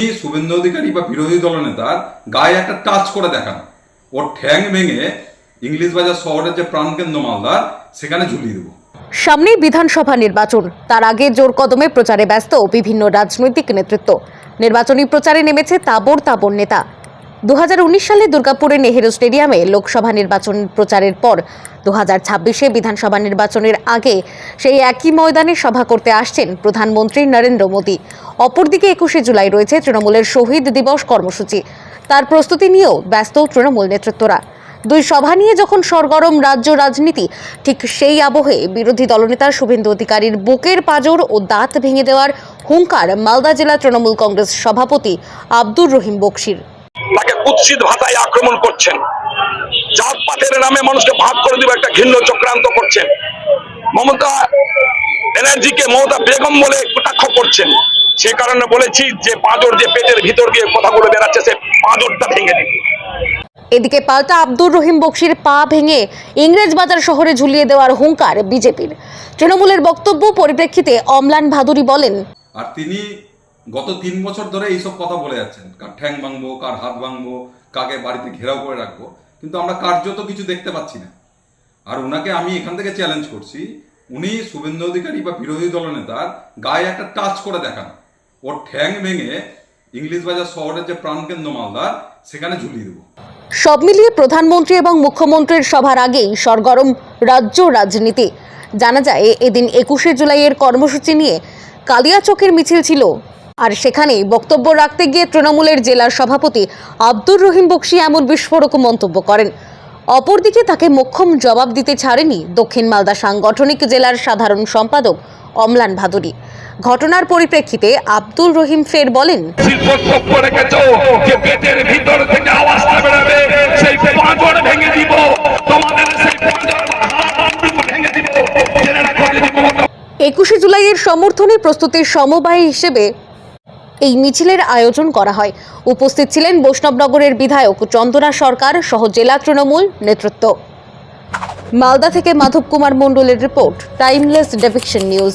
এমনকি শুভেন্দু অধিকারী বা বিরোধী দলনেতার গায়ে একটা টাচ করে দেখানো। ওর ঠ্যাং ভেঙে ইংলিশ বাজার শহরের যে প্রাণকেন্দ্র মালদার, সেখানে ঝুলিয়ে দেবো। সামনেই বিধানসভা নির্বাচন। তার আগে জোর কদমে প্রচারে ব্যস্ত বিভিন্ন রাজনৈতিক নেতৃত্ব। নির্বাচনী প্রচারে নেমেছে তাবর তাবর নেতা। দু হাজার উনিশ সালে দুর্গাপুরে নেহেরু স্টেডিয়ামে লোকসভা নির্বাচন প্রচারের পর দু হাজার ছাব্বিশে বিধানসভা নির্বাচনের আগে সেই একই ময়দানে সভা করতে আসছেন প্রধানমন্ত্রী নরেন্দ্র মোদী। অপরদিকে একুশে জুলাই রয়েছে তৃণমূলের শহীদ দিবস কর্মসূচি। তার প্রস্তুতি নিয়েও ব্যস্ত তৃণমূল নেতৃত্বরা। দুই সভা নিয়ে যখন সরগরম রাজ্য রাজনীতি, ঠিক সেই আবহে বিরোধী দলনেতা শুভেন্দু অধিকারীর বুকের পাঁজর ও দাঁত ভেঙে দেওয়ার হুঙ্কার মালদা জেলা তৃণমূল কংগ্রেস সভাপতি আব্দুর রহিম বক্সির। কুৎসিত ভাষায় আক্রমণ করছেন। জাতপাতের নামে মানুষকে ভাগ করে দেবে একটা ঘৃণ্য চক্রান্ত করছেন। মমতা ব্যানার্জিকে মমতা বেগম বলে কটাক্ষ করছেন। সে কারণে বলেছি যে পাঁজর যে পেটের ভিতর দিয়ে কথাগুলো বেরাচ্ছে সে পাঁজরটা ভেঙে দিন এদিকে পাল্টা আব্দুর রহিম বক্সির পা ভেঙে ইংরেজ বাজার শহরে ঝুলিয়ে দেওয়ার হুঙ্কার বিজেপির। তৃণমূলের বক্তব্য পরিপ্রেক্ষিতে অমলান ভাদুরী বলেন আর তিনি গত তিন বছর ধরে এইসব কথা বলে যাচ্ছেন। কার ঠ্যাং ভাঙবো, কার হাত ভাঙবো, কাকে বাড়িতে ঘেরাও করে রাখব, কিন্তু আমরা কার্যত কিছু দেখতে পাচ্ছি না। আর ওনাকে আমি এখান থেকে চ্যালেঞ্জ করছি, উনি শুভেন্দু অধিকারী বা বিরোধী দলনেতার গায়ে একটা টাচ করে দেখান। ওর ঠ্যাং ভেঙে ইংলিশ বাজার শহরের যে প্রাণকেন্দ্র মালদার, সেখানে ঝুলিয়ে দেবো। সব মিলিয়ে প্রধানমন্ত্রী এবং মুখ্যমন্ত্রীর সভার আগেই সরগরম রাজ্য রাজনীতি। জানা যায়, এদিন একুশে জুলাইয়ের কর্মসূচি নিয়ে কালিয়াচকের মিছিল ছিল। আর সেখানেই বক্তব্য রাখতে গিয়ে তৃণমূলের জেলার সভাপতি আব্দুর রহিম বক্সি এমন বিস্ফোরক মন্তব্য করেন। অপরদিকে তাকে মোক্ষম জবাব দিতে ছাড়েনি দক্ষিণ মালদা সাংগঠনিক জেলার সাধারণ সম্পাদক অমলান ভাদুরী। ঘটনার পরিপ্রেক্ষিতে আব্দুল রহিম ফের বলেন একুশে জুলাইয়ের সমর্থনে প্রস্তুতির সমবায় হিসেবে এই মিছিলের আয়োজন করা হয়। উপস্থিত ছিলেন বৈষ্ণবনগরের বিধায়ক চন্দনা সরকার সহ জেলা তৃণমূল নেতৃত্ব। মালদা থেকে মাধব কুমার মণ্ডলের রিপোর্ট, টাইমলেস ডেভিকশন নিউজ।